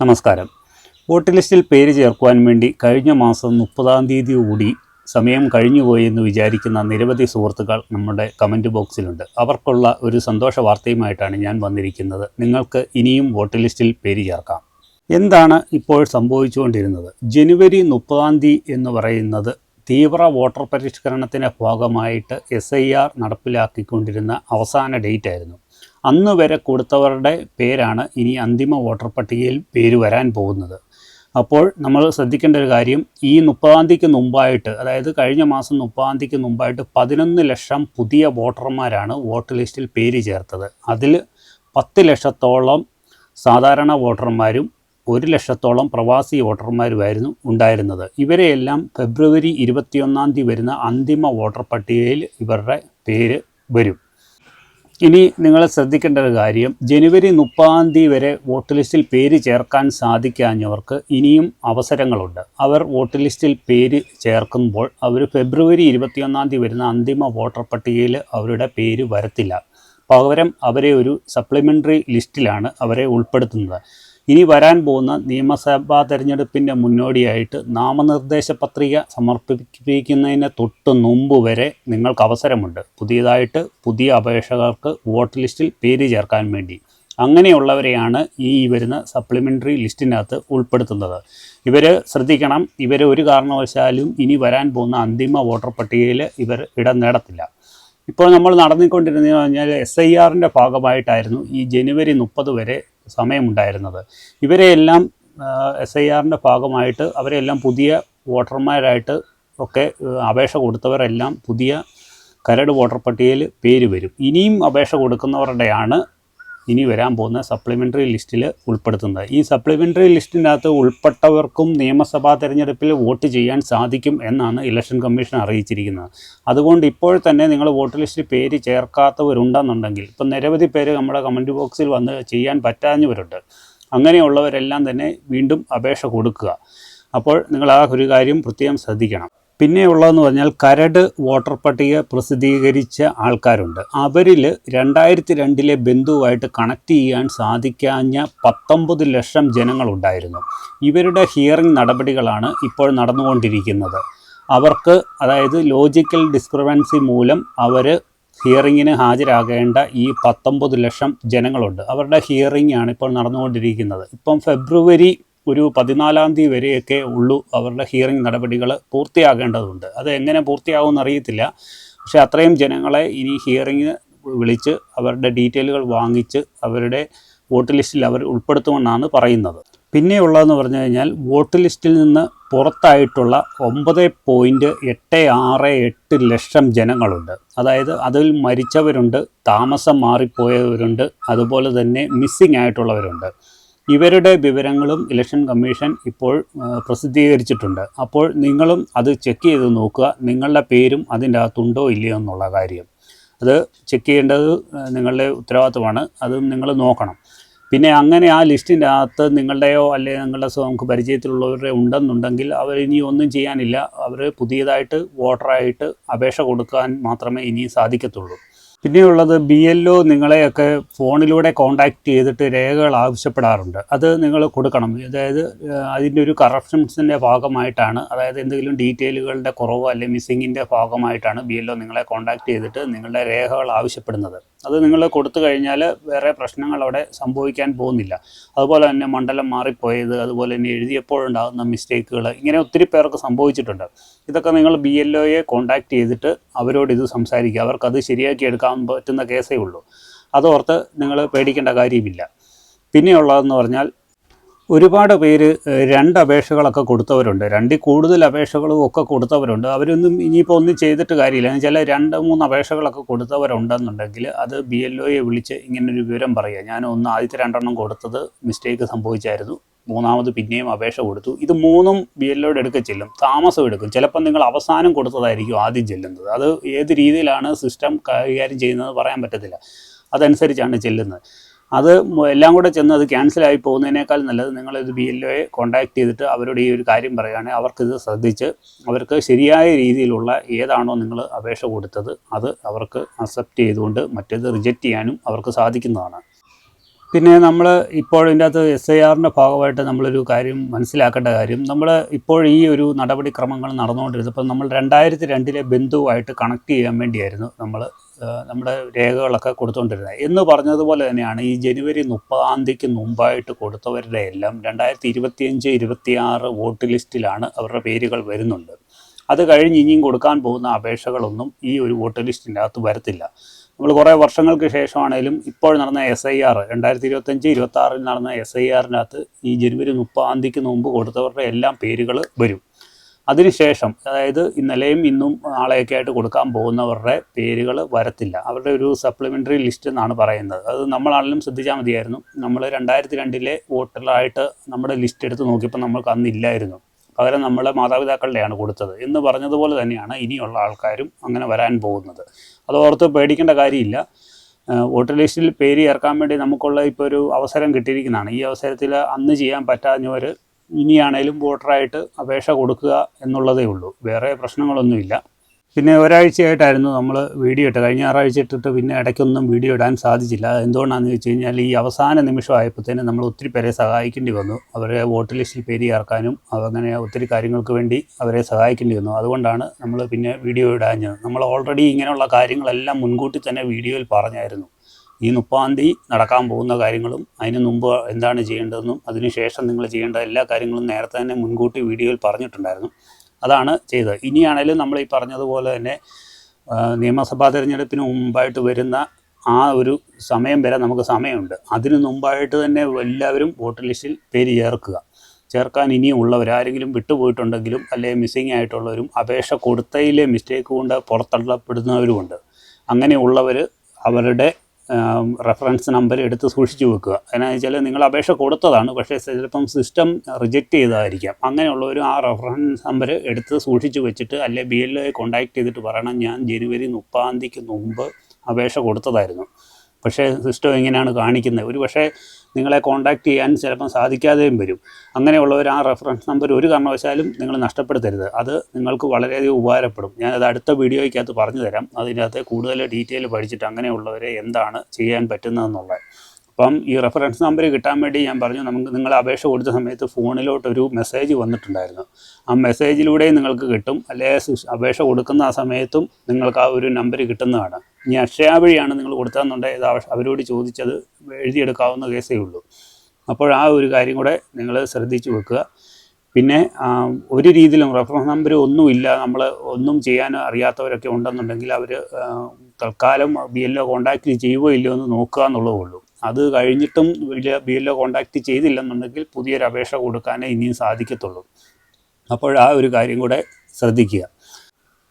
നമസ്കാരം. വോട്ട് ലിസ്റ്റിൽ പേര് ചേർക്കുവാൻ വേണ്ടി കഴിഞ്ഞ മാസം മുപ്പതാം തീയതി കൂടി സമയം കഴിഞ്ഞുപോയി എന്ന് വിചാരിക്കുന്ന നിരവധി സുഹൃത്തുക്കൾ നമ്മുടെ കമന്റ് ബോക്സിലുണ്ട്. അവർക്കുള്ള ഒരു സന്തോഷ വാർത്തയുമായിട്ടാണ് ഞാൻ വന്നിരിക്കുന്നത്. നിങ്ങൾക്ക് ഇനിയും വോട്ട് ലിസ്റ്റിൽ പേര് ചേർക്കാം. എന്താണ് ഇപ്പോൾ സംഭവിച്ചുകൊണ്ടിരുന്നത്? ജനുവരി മുപ്പതാം തീയതി എന്ന് പറയുന്നത് തീവ്ര വോട്ടർ പരിഷ്കരണത്തിന്റെ ഭാഗമായിട്ട് എസ് ഐ ആർ നടപ്പിലാക്കിക്കൊണ്ടിരുന്ന അവസാന ഡേറ്റ് ആയിരുന്നു. അന്ന് വരെ കൊടുത്തവരുടെ പേരാണ് ഇനി അന്തിമ വോട്ടർ പട്ടികയിൽ പേര് വരാൻ പോകുന്നത്. അപ്പോൾ നമ്മൾ ശ്രദ്ധിക്കേണ്ട ഒരു കാര്യം ഈ മുപ്പതാം തീയതിക്ക് മുമ്പായിട്ട് അതായത് കഴിഞ്ഞ മാസം മുപ്പതാം തീയതിക്ക് മുമ്പായിട്ട് പതിനൊന്ന് ലക്ഷം പുതിയ വോട്ടർമാരാണ് വോട്ട് ലിസ്റ്റിൽ പേര് ചേർത്തത്. അതിൽ പത്ത് ലക്ഷത്തോളം സാധാരണ വോട്ടർമാരും ഒരു ലക്ഷത്തോളം പ്രവാസി വോട്ടർമാരുമായിരുന്നു ഉണ്ടായിരുന്നത്. ഇവരെയെല്ലാം ഫെബ്രുവരി ഇരുപത്തിയൊന്നാം തീയതി വരുന്ന അന്തിമ വോട്ടർ പട്ടികയിൽ ഇവരുടെ പേര് വരും. ഇനി നിങ്ങൾ ശ്രദ്ധിക്കേണ്ട ഒരു കാര്യം. ജനുവരി മുപ്പതാം തീയതി വരെ വോട്ട് ലിസ്റ്റിൽ പേര് ചേർക്കാൻ സാധിക്കാഞ്ഞവർക്ക് ഇനിയും അവസരങ്ങളുണ്ട്. അവർ വോട്ട് ലിസ്റ്റിൽ പേര് ചേർക്കുമ്പോൾ അവർ ഫെബ്രുവരി ഇരുപത്തിയൊന്നാം തീയതി വരുന്ന അന്തിമ വോട്ടർ പട്ടികയിൽ അവരുടെ പേര് വരത്തില്ല. പകരം അവരെ ഒരു സപ്ലിമെന്ററി ലിസ്റ്റിലാണ് അവരെ ഉൾപ്പെടുത്തുന്നത്. ഇനി വരാൻ പോകുന്ന നിയമസഭാ തെരഞ്ഞെടുപ്പിന്റെ മുന്നോടിയായിട്ട് നാമനിർദ്ദേശ പത്രിക സമർപ്പിക്കുന്നതിന് തൊട്ട് മുമ്പ് വരെ നിങ്ങൾക്ക് അവസരമുണ്ട്. പുതിയതായിട്ട് പുതിയ അപേക്ഷകർക്ക് വോട്ട് ലിസ്റ്റിൽ പേര് ചേർക്കാൻ വേണ്ടി. അങ്ങനെയുള്ളവരെയാണ് ഈ വരുന്ന സപ്ലിമെന്ററി ലിസ്റ്റിനകത്ത് ഉൾപ്പെടുത്തുന്നത്. ഇവർ ശ്രദ്ധിക്കണം ഇവർ ഒരു കാരണവശാലും ഇനി വരാൻ പോകുന്ന അന്തിമ വോട്ടർ പട്ടികയിൽ ഇവർ ഇടം നേടത്തില്ല. ഇപ്പോൾ നമ്മൾ നടന്നുകൊണ്ടിരുന്നത് പറഞ്ഞാൽ എസ് ഐ ആറിന്റെ ഭാഗമായിട്ടായിരുന്നു ഈ ജനുവരി മുപ്പത് വരെ സമയമുണ്ടായിരുന്നത്. ഇവരെയെല്ലാം എസ് ഐ ആറിന്റെ ഭാഗമായിട്ട് അവരെല്ലാം പുതിയ വോട്ടർമാരായിട്ട് ഒക്കെ അപേക്ഷ കൊടുത്തവരെല്ലാം പുതിയ കരട് വോട്ടർ പട്ടികയിൽ പേര് വരും. ഇനിയും അപേക്ഷ കൊടുക്കുന്നവരുടെയാണ് ഇനി വരാൻ പോകുന്ന സപ്ലിമെന്ററി ലിസ്റ്റിൽ ഉൾപ്പെടുത്തുന്നത്. ഈ സപ്ലിമെന്ററി ലിസ്റ്റിനകത്ത് ഉൾപ്പെട്ടവർക്കും നിയമസഭാ തിരഞ്ഞെടുപ്പിൽ വോട്ട് ചെയ്യാൻ സാധിക്കും എന്നാണ് ഇലക്ഷൻ കമ്മീഷൻ അറിയിച്ചിരിക്കുന്നത്. അതുകൊണ്ട് ഇപ്പോൾ തന്നെ നിങ്ങൾ വോട്ട് ലിസ്റ്റിൽ പേര് ചേർക്കാത്തവരുണ്ടെന്നുണ്ടെങ്കിൽ ഇപ്പം നിരവധി പേര് നമ്മുടെ കമന്റ് ബോക്സിൽ വന്ന് ചെയ്യാൻ പറ്റാഞ്ഞവരുണ്ട്. അങ്ങനെയുള്ളവരെല്ലാം തന്നെ വീണ്ടും അപേക്ഷ കൊടുക്കുക. അപ്പോൾ നിങ്ങൾ ആ ഒരു കാര്യം പ്രത്യേകം ശ്രദ്ധിക്കണം. പിന്നെയുള്ളതെന്ന് പറഞ്ഞാൽ കരട് വോട്ടർ പട്ടിക പ്രസിദ്ധീകരിച്ച ആൾക്കാരുണ്ട്. അവരിൽ രണ്ടായിരത്തി രണ്ടിലെ ബന്ധുവായിട്ട് കണക്ട് ചെയ്യാൻ സാധിക്കാഞ്ഞ പത്തൊമ്പത് ലക്ഷം ജനങ്ങളുണ്ടായിരുന്നു. ഇവരുടെ ഹിയറിംഗ് നടപടികളാണ് ഇപ്പോൾ നടന്നുകൊണ്ടിരിക്കുന്നത്. അവർക്ക് അതായത് ലോജിക്കൽ ഡിസ്ക്രിപ്പൻസി മൂലം അവർ ഹിയറിങ്ങിന് ഹാജരാകേണ്ട ഈ പത്തൊമ്പത് ലക്ഷം ജനങ്ങളുണ്ട്. അവരുടെ ഹിയറിംഗ് ആണ് ഇപ്പോൾ നടന്നുകൊണ്ടിരിക്കുന്നത്. ഇപ്പം ഫെബ്രുവരി ഒരു പതിനാലാം തീയതി വരെയൊക്കെ ഉള്ളൂ അവരുടെ ഹിയറിംഗ് നടപടികൾ പൂർത്തിയാകേണ്ടതുണ്ട്. അത് എങ്ങനെ പൂർത്തിയാകുമെന്ന് അറിയത്തില്ല. പക്ഷേ അത്രയും ജനങ്ങളെ ഇനി ഹിയറിംഗ് വിളിച്ച് അവരുടെ ഡീറ്റെയിലുകൾ വാങ്ങിച്ച് അവരുടെ വോട്ട് ലിസ്റ്റിൽ അവർ ഉൾപ്പെടുത്തുമെന്നാണ് പറയുന്നത്. പിന്നെയുള്ളതെന്ന് പറഞ്ഞു കഴിഞ്ഞാൽ വോട്ട് ലിസ്റ്റിൽ നിന്ന് പുറത്തായിട്ടുള്ള ഒമ്പത് പോയിന്റ് എട്ട് ആറ് എട്ട് ലക്ഷം ജനങ്ങളുണ്ട്. അതായത് അതിൽ മരിച്ചവരുണ്ട് താമസം മാറിപ്പോയവരുണ്ട് അതുപോലെ തന്നെ മിസ്സിംഗ് ആയിട്ടുള്ളവരുണ്ട്. ഇവരുടെ വിവരങ്ങളും ഇലക്ഷൻ കമ്മീഷൻ ഇപ്പോൾ പ്രസിദ്ധീകരിച്ചിട്ടുണ്ട്. അപ്പോൾ നിങ്ങളും അത് ചെക്ക് ചെയ്ത് നോക്കുക. നിങ്ങളുടെ പേരും അതിന്റെ അകത്തുണ്ടോ ഇല്ലയോ എന്നുള്ള കാര്യം. അത് ചെക്ക് ചെയ്യേണ്ടത് നിങ്ങളുടെ ഉത്തരവാദിത്തമാണ്. അതും നിങ്ങൾ നോക്കണം. പിന്നെ അങ്ങനെ ആ ലിസ്റ്റിന്റെ അകത്ത് നിങ്ങളുടെയോ അല്ലെങ്കിൽ നിങ്ങളുടെ നമുക്ക് പരിചയത്തിലുള്ളവരുടെ ഉണ്ടെന്നുണ്ടെങ്കിൽ അവർ ഇനി ഒന്നും ചെയ്യാനില്ല. അവർ പുതിയതായിട്ട് വോട്ടറായിട്ട് അപേക്ഷ കൊടുക്കാൻ മാത്രമേ ഇനി സാധിക്കത്തുള്ളൂ. പിന്നെയുള്ളത് ബി എൽ ഒ നിങ്ങളെയൊക്കെ ഫോണിലൂടെ കോണ്ടാക്ട് ചെയ്തിട്ട് രേഖകൾ ആവശ്യപ്പെടാറുണ്ട്. അത് നിങ്ങൾ കൊടുക്കണം. അതായത് അതിന്റെ ഒരു കറപ്ഷൻസിന്റെ ഭാഗമായിട്ടാണ് അതായത് എന്തെങ്കിലും ഡീറ്റെയിലുകളുടെ കുറവോ അല്ലെങ്കിൽ മിസ്സിങ്ങിന്റെ ഭാഗമായിട്ടാണ് ബി എൽ ഒ നിങ്ങളെ കോണ്ടാക്ട് ചെയ്തിട്ട് നിങ്ങളുടെ രേഖകൾ ആവശ്യപ്പെടുന്നത്. അത് നിങ്ങൾ കൊടുത്തു കഴിഞ്ഞാൽ വേറെ പ്രശ്നങ്ങൾ അവിടെ സംഭവിക്കാൻ പോകുന്നില്ല. അതുപോലെ തന്നെ മണ്ഡലം മാറിപ്പോയത് അതുപോലെ തന്നെ എഴുതിയപ്പോഴുണ്ടാകുന്ന മിസ്റ്റേക്കുകൾ ഇങ്ങനെ ഒത്തിരി പേർക്ക് സംഭവിച്ചിട്ടുണ്ട്. ഇതൊക്കെ നിങ്ങൾ ബി എൽ ഒയെ കോണ്ടാക്ട് ചെയ്തിട്ട് അവരോട് ഇത് സംസാരിക്കുക. അവർക്കത് ശരിയാക്കി എടുക്കാൻ പറ്റുന്ന കേസേ ഉള്ളൂ. അതോർത്ത് നിങ്ങൾ പേടിക്കേണ്ട കാര്യമില്ല. പിന്നെയുള്ളതെന്ന് പറഞ്ഞാൽ ഒരുപാട് പേര് രണ്ട് അപേക്ഷകളൊക്കെ കൊടുത്തവരുണ്ട്. രണ്ടിൽ കൂടുതൽ അപേക്ഷകളും ഒക്കെ കൊടുത്തവരുണ്ട്. അവരൊന്നും ഇനിയിപ്പോൾ ഒന്നും ചെയ്തിട്ട് കാര്യമില്ല. എന്ന് വെച്ചാൽ രണ്ട് മൂന്ന് അപേക്ഷകളൊക്കെ കൊടുത്തവരുണ്ടെന്നുണ്ടെങ്കിൽ അത് ബി എൽ ഒയെ വിളിച്ച് ഇങ്ങനൊരു വിവരം പറയുക. ഞാൻ ഒന്ന് ആദ്യത്തെ രണ്ടെണ്ണം കൊടുത്തത് മിസ്റ്റേക്ക് സംഭവിച്ചായിരുന്നു. മൂന്നാമത് പിന്നെയും അപേക്ഷ കൊടുത്തു. ഇത് മൂന്നും ബി എൽ ഒയുടെ എടുക്ക ചെല്ലും. താമസം എടുക്കും. ചിലപ്പോൾ നിങ്ങൾ അവസാനം കൊടുത്തതായിരിക്കും ആദ്യം ചെല്ലുന്നത്. അത് ഏത് രീതിയിലാണ് സിസ്റ്റം കൈകാര്യം ചെയ്യുന്നത് പറയാൻ പറ്റത്തില്ല. അതനുസരിച്ചാണ് ചെല്ലുന്നത്. അത് എല്ലാം കൂടെ ചെന്ന് അത് ക്യാൻസലായി പോകുന്നതിനേക്കാൾ നല്ലത് നിങ്ങളിത് ബി എൽ ഒയെ കോൺടാക്ട് ചെയ്തിട്ട് അവരോട് ഈ ഒരു കാര്യം പറയുകയാണെങ്കിൽ അവർക്കിത് ശ്രദ്ധിച്ച് അവർക്ക് ശരിയായ രീതിയിലുള്ള ഏതാണോ നിങ്ങൾ അപേക്ഷ കൊടുത്തത് അത് അവർക്ക് അക്സെപ്റ്റ് ചെയ്തുകൊണ്ട് മറ്റേത് റിജക്റ്റ് ചെയ്യാനും അവർക്ക് സാധിക്കുന്നതാണ്. പിന്നെ നമ്മൾ ഇപ്പോൾ ഇതിന്റെ അകത്ത് എസ് ഐ ആറിന്റെ ഭാഗമായിട്ട് നമ്മളൊരു കാര്യം മനസ്സിലാക്കേണ്ട കാര്യം നമ്മൾ ഇപ്പോൾ ഈ ഒരു നടപടിക്രമങ്ങൾ നടന്നുകൊണ്ടിരുന്നത് ഇപ്പം നമ്മൾ രണ്ടായിരത്തി രണ്ടിലെ ബന്ധുവായിട്ട് കണക്ട് ചെയ്യാൻ വേണ്ടിയായിരുന്നു നമ്മൾ നമ്മുടെ രേഖകളൊക്കെ കൊടുത്തുകൊണ്ടിരുന്നത്. എന്ന് പറഞ്ഞതുപോലെ തന്നെയാണ് ഈ ജനുവരി മുപ്പതാം തീയതിക്ക് മുമ്പായിട്ട് കൊടുത്തവരുടെ എല്ലാം രണ്ടായിരത്തി ഇരുപത്തിയഞ്ച് ഇരുപത്തിയാറ് വോട്ട് ലിസ്റ്റിലാണ് അവരുടെ പേരുകൾ വരുന്നുണ്ട്. അത് കഴിഞ്ഞ് ഇനിയും കൊടുക്കാൻ പോകുന്ന അപേക്ഷകളൊന്നും ഈ ഒരു വോട്ട് ലിസ്റ്റിന്റെ അകത്ത് വരത്തില്ല. നമ്മൾ കുറേ വർഷങ്ങൾക്ക് ശേഷമാണേലും ഇപ്പോൾ നടന്ന എസ് ഐ ആർ രണ്ടായിരത്തി ഇരുപത്തഞ്ച് ഇരുപത്തി ആറിൽ നടന്ന എസ് ഐ ആറിനകത്ത് ഈ ജനുവരി മുപ്പതാം തീയതിക്ക് മുമ്പ് കൊടുത്തവരുടെ എല്ലാം പേരുകൾ വരും. അതിനുശേഷം അതായത് ഇന്നലെയും ഇന്നും നാളെയൊക്കെ ആയിട്ട് കൊടുക്കാൻ പോകുന്നവരുടെ പേരുകൾ വരത്തില്ല. അവരുടെ ഒരു സപ്ലിമെന്ററി ലിസ്റ്റ് എന്നാണ് പറയുന്നത്. അത് നമ്മളാണെങ്കിലും ശ്രദ്ധിച്ചാൽ മതിയായിരുന്നു. നമ്മൾ രണ്ടായിരത്തി രണ്ടിലെ വോട്ടറായിട്ട് നമ്മുടെ ലിസ്റ്റ് എടുത്ത് നോക്കിയപ്പോൾ നമ്മൾക്ക് അന്നില്ലായിരുന്നു പകരം നമ്മളെ മാതാപിതാക്കളുടെയാണ് കൊടുത്തത് എന്ന് പറഞ്ഞതുപോലെ തന്നെയാണ് ഇനിയുള്ള ആൾക്കാരും അങ്ങനെ വരാൻ പോകുന്നത്. അത് ഓർത്ത് പേടിക്കേണ്ട കാര്യമില്ല. വോട്ടർ ലിസ്റ്റിൽ പേര് ചേർക്കാൻ വേണ്ടി നമുക്കുള്ള ഇപ്പോൾ ഒരു അവസരം കിട്ടിയിരിക്കുന്നതാണ്. ഈ അവസരത്തിൽ അന്ന് ചെയ്യാൻ പറ്റാഞ്ഞവർ ഇനിയാണേലും വോട്ടറായിട്ട് അപേക്ഷ കൊടുക്കുക എന്നുള്ളതേ ഉള്ളൂ. വേറെ പ്രശ്നങ്ങളൊന്നുമില്ല. പിന്നെ ഒരാഴ്ചയായിട്ടായിരുന്നു നമ്മൾ വീഡിയോ ഇട്ട് കഴിഞ്ഞ ഞായറാഴ്ച ഇട്ടിട്ട് പിന്നെ ഇടയ്ക്കൊന്നും വീഡിയോ ഇടാൻ സാധിച്ചില്ല. എന്തുകൊണ്ടാണെന്ന് വെച്ച് കഴിഞ്ഞാൽ ഈ അവസാന നിമിഷം ആയപ്പോഴത്തേനും നമ്മൾ ഒത്തിരി പേരെ സഹായിക്കേണ്ടി വന്നു. അവരെ വോട്ട് ലിസ്റ്റിൽ പേര് ചേർക്കാനും അങ്ങനെ ഒത്തിരി കാര്യങ്ങൾക്ക് വേണ്ടി അവരെ സഹായിക്കേണ്ടി വന്നു. അതുകൊണ്ടാണ് നമ്മൾ പിന്നെ വീഡിയോ ഇടാഞ്ഞത്. നമ്മൾ ഓൾറെഡി ഇങ്ങനെയുള്ള കാര്യങ്ങളെല്ലാം മുൻകൂട്ടി തന്നെ വീഡിയോയിൽ പറഞ്ഞായിരുന്നു. ഈ മുപ്പാം തീയതി നടക്കാൻ പോകുന്ന കാര്യങ്ങളും അതിന് മുമ്പ് എന്താണ് ചെയ്യേണ്ടതെന്നും അതിനുശേഷം നിങ്ങൾ ചെയ്യേണ്ട എല്ലാ കാര്യങ്ങളും നേരത്തെ തന്നെ മുൻകൂട്ടി വീഡിയോയിൽ പറഞ്ഞിട്ടുണ്ടായിരുന്നു. അതാണ് ചെയ്തത്. ഇനിയാണേലും നമ്മൾ ഈ പറഞ്ഞതുപോലെ തന്നെ നിയമസഭാ തിരഞ്ഞെടുപ്പിന് മുമ്പായിട്ട് വരുന്ന ആ ഒരു സമയം വരെ നമുക്ക് സമയമുണ്ട്. അതിനു മുമ്പായിട്ട് തന്നെ എല്ലാവരും വോട്ടർ ലിസ്റ്റിൽ പേര് ചേർക്കുക. ചേർക്കാൻ ഇനിയും ഉള്ളവർ ആരെങ്കിലും വിട്ടുപോയിട്ടുണ്ടെങ്കിലും അല്ലെങ്കിൽ മിസ്സിങ് ആയിട്ടുള്ളവരും അപേക്ഷ കൊടുത്തതിലെ മിസ്റ്റേക്ക് കൊണ്ട് പുറത്തള്ളപ്പെടുന്നവരുമുണ്ട്. അങ്ങനെയുള്ളവർ അവരുടെ റെഫറൻസ് നമ്പർ എടുത്ത് സൂക്ഷിച്ചു വെക്കുക. എന്നാന്ന് വെച്ചാൽ നിങ്ങൾ അപേക്ഷ കൊടുത്തതാണ്. പക്ഷേ ചിലപ്പം സിസ്റ്റം റിജക്റ്റ് ചെയ്തതായിരിക്കാം അങ്ങനെയുള്ളവരും ആ റെഫറൻസ് നമ്പർ എടുത്ത് സൂക്ഷിച്ചു വെച്ചിട്ട് അല്ലെ ബി എൽ കോൺടാക്ട് ചെയ്തിട്ട് പറയണം ഞാൻ ജനുവരി മുപ്പാം തീയതിക്ക് മുമ്പ് അപേക്ഷ കൊടുത്തതായിരുന്നു. പക്ഷേ സിസ്റ്റം എങ്ങനെയാണ് കാണിക്കുന്നത്. ഒരു പക്ഷേ നിങ്ങളെ കോൺടാക്റ്റ് ചെയ്യാൻ ചിലപ്പം സാധിക്കാതെയും വരും. അങ്ങനെയുള്ളവർ ആ റെഫറൻസ് നമ്പർ ഒരു കാരണവശാലും നിങ്ങൾ നഷ്ടപ്പെടുത്തരുത്. അത് നിങ്ങൾക്ക് വളരെയധികം ഉപകാരപ്പെടും. ഞാനത് അടുത്ത വീഡിയോയ്ക്കകത്ത് പറഞ്ഞു തരാം. അതിനകത്ത് കൂടുതൽ ഡീറ്റെയിൽ പഠിച്ചിട്ട് അങ്ങനെയുള്ളവരെ എന്താണ് ചെയ്യാൻ പറ്റുന്നതെന്നുള്ളത്. അപ്പം ഈ റെഫറൻസ് നമ്പർ കിട്ടാൻ വേണ്ടി ഞാൻ പറഞ്ഞു നമുക്ക് നിങ്ങൾ അപേക്ഷ കൊടുത്ത സമയത്ത് ഫോണിലോട്ട് ഒരു മെസ്സേജ് വന്നിട്ടുണ്ടായിരുന്നു. ആ മെസ്സേജിലൂടെയും നിങ്ങൾക്ക് കിട്ടും. അല്ലെങ്കിൽ അപേക്ഷ കൊടുക്കുന്ന ആ സമയത്തും നിങ്ങൾക്ക് ആ ഒരു നമ്പർ കിട്ടുന്നതാണ്. ഇനി അക്ഷയ വഴിയാണ് നിങ്ങൾ കൊടുത്തതെന്നുണ്ടെങ്കിൽ അവരോട് ചോദിച്ചത് എഴുതിയെടുക്കാവുന്ന കേസേ ഉള്ളൂ. അപ്പോൾ ആ ഒരു കാര്യം കൂടെ നിങ്ങൾ ശ്രദ്ധിച്ചു വെക്കുക. പിന്നെ ഒരു രീതിയിലും റഫറൻസ് നമ്പർ ഒന്നുമില്ല. നമ്മൾ ഒന്നും ചെയ്യാൻ അറിയാത്തവരൊക്കെ ഉണ്ടെന്നുണ്ടെങ്കിൽ അവർ തൽക്കാലം ബി എൽ ഒ കോൺടാക്റ്റ് ചെയ്യുകയോ ഇല്ലയോ എന്ന് നോക്കുക എന്നുള്ളതേ ഉള്ളൂ. അത് കഴിഞ്ഞിട്ടും ബി എൽ ഒ കോൺടാക്റ്റ് ചെയ്തില്ലെന്നുണ്ടെങ്കിൽ പുതിയൊരു അപേക്ഷ കൊടുക്കാനേ ഇനിയും സാധിക്കത്തുള്ളൂ. അപ്പോൾ ആ ഒരു കാര്യം കൂടെ ശ്രദ്ധിക്കുക.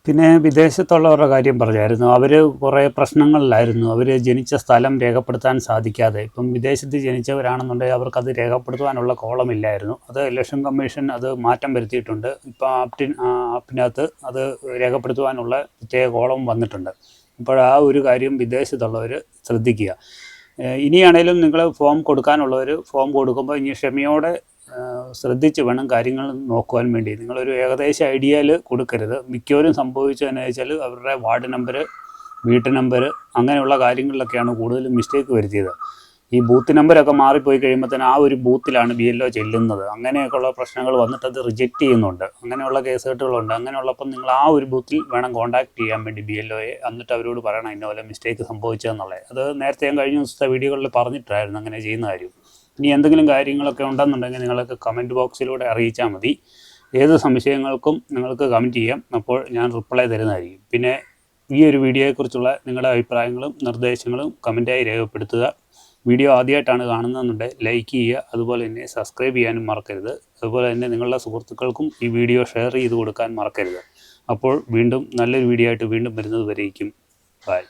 പിന്നെ വിദേശത്തുള്ളവരുടെ കാര്യം പറഞ്ഞായിരുന്നു. അവർ കുറേ പ്രശ്നങ്ങളിലായിരുന്നു. അവർ ജനിച്ച സ്ഥലം രേഖപ്പെടുത്താൻ സാധിക്കാതെ. ഇപ്പം വിദേശത്ത് ജനിച്ചവരാണെന്നുണ്ടെങ്കിൽ അവർക്കത് രേഖപ്പെടുത്തുവാനുള്ള കോളമില്ലായിരുന്നു. അത് ഇലക്ഷൻ കമ്മീഷൻ അത് മാറ്റം വരുത്തിയിട്ടുണ്ട്. ഇപ്പോൾ ആപ്റ്റിൻ ആപ്പിനകത്ത് അത് രേഖപ്പെടുത്തുവാനുള്ള പ്രത്യേക കോളം വന്നിട്ടുണ്ട്. അപ്പോൾ ആ ഒരു കാര്യം വിദേശത്തുള്ളവർ ശ്രദ്ധിക്കുക. ഇനിയാണേലും നിങ്ങൾ ഫോം കൊടുക്കാനുള്ളവർ ഫോം കൊടുക്കുമ്പോൾ ഇനി ക്ഷമയോടെ ശ്രദ്ധിച്ച് വേണം കാര്യങ്ങൾ നോക്കുവാൻ വേണ്ടി. നിങ്ങളൊരു ഏകദേശ ഐഡിയയിൽ കൊടുക്കരുത്. മിക്കവരും സംഭവിച്ചതെന്ന് വെച്ചാൽ അവരുടെ വാർഡ് നമ്പർ വീട്ട് നമ്പർ അങ്ങനെയുള്ള കാര്യങ്ങളിലൊക്കെയാണ് കൂടുതലും മിസ്റ്റേക്ക് വരുത്തിയത്. ഈ ബൂത്ത് നമ്പരൊക്കെ മാറിപ്പോയി കഴിയുമ്പോൾ തന്നെ ആ ഒരു ബൂത്തിലാണ് ബി എൽ ഒ ചെല്ലുന്നത്. അങ്ങനെയൊക്കെയുള്ള പ്രശ്നങ്ങൾ വന്നിട്ട് അത് റിജക്റ്റ് ചെയ്യുന്നുണ്ട്. അങ്ങനെയുള്ള കേസുകെട്ടുകളുണ്ട് അങ്ങനെയുള്ളപ്പം നിങ്ങൾ ആ ഒരു ബൂത്തിൽ വേണം കോൺടാക്ട് ചെയ്യാൻ വേണ്ടി ബി എൽ ഒയെ എന്നിട്ട് അവരോട് പറയണം ഇന്ന പോലെ മിസ്റ്റേക്ക് സംഭവിച്ചതെന്നുള്ളത്. അത് നേരത്തെ ഞാൻ കഴിഞ്ഞ ദിവസത്തെ വീഡിയോകളിൽ പറഞ്ഞിട്ടായിരുന്നു അങ്ങനെ ചെയ്യുന്ന കാര്യം. ഇനി എന്തെങ്കിലും കാര്യങ്ങളൊക്കെ ഉണ്ടെന്നുണ്ടെങ്കിൽ നിങ്ങൾക്ക് കമന്റ് ബോക്സിലൂടെ അറിയിച്ചാൽ മതി. ഏത് സംശയങ്ങൾക്കും നിങ്ങൾക്ക് കമന്റ് ചെയ്യാം. അപ്പോൾ ഞാൻ റിപ്ലൈ തരുന്നതായിരിക്കും. പിന്നെ ഈ ഒരു വീഡിയോയെക്കുറിച്ചുള്ള നിങ്ങളുടെ അഭിപ്രായങ്ങളും നിർദ്ദേശങ്ങളും കമന്റായി രേഖപ്പെടുത്തുക. വീഡിയോ ആദ്യമായിട്ടാണ് കാണുന്നതെന്നുണ്ടെങ്കിൽ ലൈക്ക് ചെയ്യുക. അതുപോലെ തന്നെ സബ്സ്ക്രൈബ് ചെയ്യാനും മറക്കരുത്. അതുപോലെ തന്നെ നിങ്ങളുടെ സുഹൃത്തുക്കൾക്കും ഈ വീഡിയോ ഷെയർ ചെയ്ത് കൊടുക്കാൻ മറക്കരുത്. അപ്പോൾ വീണ്ടും നല്ലൊരു വീഡിയോ ആയിട്ട് വീണ്ടും വരുന്നത് വരെയും ബൈ